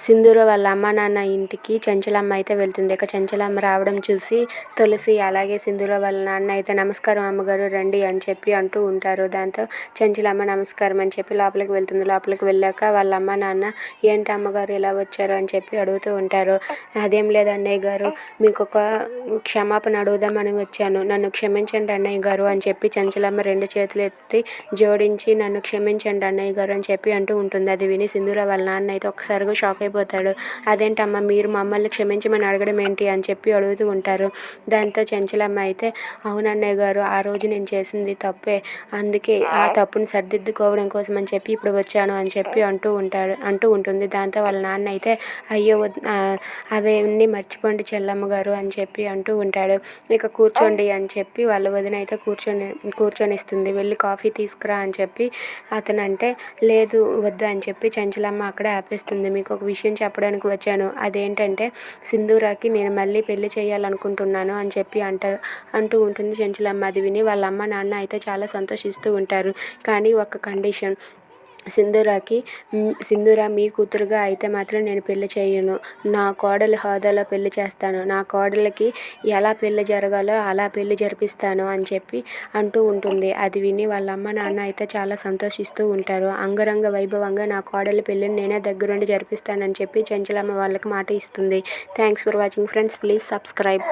సింధూర వాళ్ళ అమ్మ నాన్న ఇంటికి చెంచలమ్మ అయితే వెళ్తుంది. ఇక చంచలమ్మ రావడం చూసి తులసి అలాగే సింధూర వాళ్ళ నాన్న అయితే నమస్కారం అమ్మగారు రండి అని చెప్పి అంటూ ఉంటారు. దాంతో చెంచలమ్మ నమస్కారం అని చెప్పి లోపలికి వెళ్తుంది. లోపలికి వెళ్ళాక వాళ్ళ అమ్మ నాన్న ఏంటి అమ్మగారు ఇలా వచ్చారు? అని చెప్పి అడుగుతూ ఉంటారు. అదేం లేదు అన్నయ్య గారు మీకు ఒక క్షమాపణ అడుగుదామని వచ్చాను. నన్ను క్షమించండి అన్నయ్య గారు అని చెప్పి చెంచలమ్మ రెండు చేతులు ఎత్తి జోడించి నన్ను క్షమించండి అన్నయ్య గారు అని చెప్పి అంటూ ఉంటుంది. అది విని సింధూర వాళ్ళ నాన్న అయితే ఒకసారిగా షాక్ అయిపోతాడు అదేంటమ్మా మీరు మమ్మల్ని క్షమించమని అడగడం ఏంటి అని చెప్పి అడుగుతూ ఉంటారు. దాంతో చెంచలమ్మ అయితే అవునన్నయ్య గారు ఆ రోజు నేను చేసింది తప్పే. అందుకే ఆ తప్పును సరిదిద్దుకోవడం కోసం అని చెప్పి ఇప్పుడు వచ్చాను అని చెప్పి అంటూ ఉంటారు అంటూ ఉంటుంది. దాంతో వాళ్ళ నాన్న అయితే అయ్యో అవన్నీ మర్చిపోండి చెల్లమ్మ గారు అని చెప్పి అంటూ ఉంటాడు. ఇక కూర్చోండి అని చెప్పి వాళ్ళ వదిన అయితే కూర్చొని కూర్చొనిస్తుంది. వెళ్ళి కాఫీ తీసుకురా అని చెప్పి అతను అంటే లేదు వద్దు అని చెప్పి చంచలమ్మ అక్కడే ఆపేస్తుంది. మీకు ఒక విషయం విషయం చెప్పడానికి వచ్చాను. అదేంటంటే సింధూరాకి నేను మళ్ళీ పెళ్ళి చేయాలనుకుంటున్నాను అని చెప్పి అంట అంటూ ఉంటుంది చెంచులమ్మ. అది విని వాళ్ళ అమ్మ నాన్న అయితే చాలా సంతోషిస్తూ ఉంటారు. కానీ ఒక కండిషన్ సింధూరాకి మ్, సింధూర మీ కూతురుగా అయితే మాత్రం నేను పెళ్ళి చేయను. నా కోడలి హోదాలో పెళ్ళి చేస్తాను. నా కోడలికి ఎలా పెళ్ళి జరగాలో అలా పెళ్ళి జరిపిస్తాను అని చెప్పి అంటూ ఉంటుంది. అది విని వాళ్ళ అమ్మ నాన్న అయితే చాలా సంతోషిస్తూ ఉంటారు. అంగరంగ వైభవంగా నా కోడలి పెళ్ళిని నేనే దగ్గరుండి జరిపిస్తానని చెప్పి చెంచలమ్మ వాళ్ళకి మాట ఇస్తుంది. Thanks for watching friends please subscribe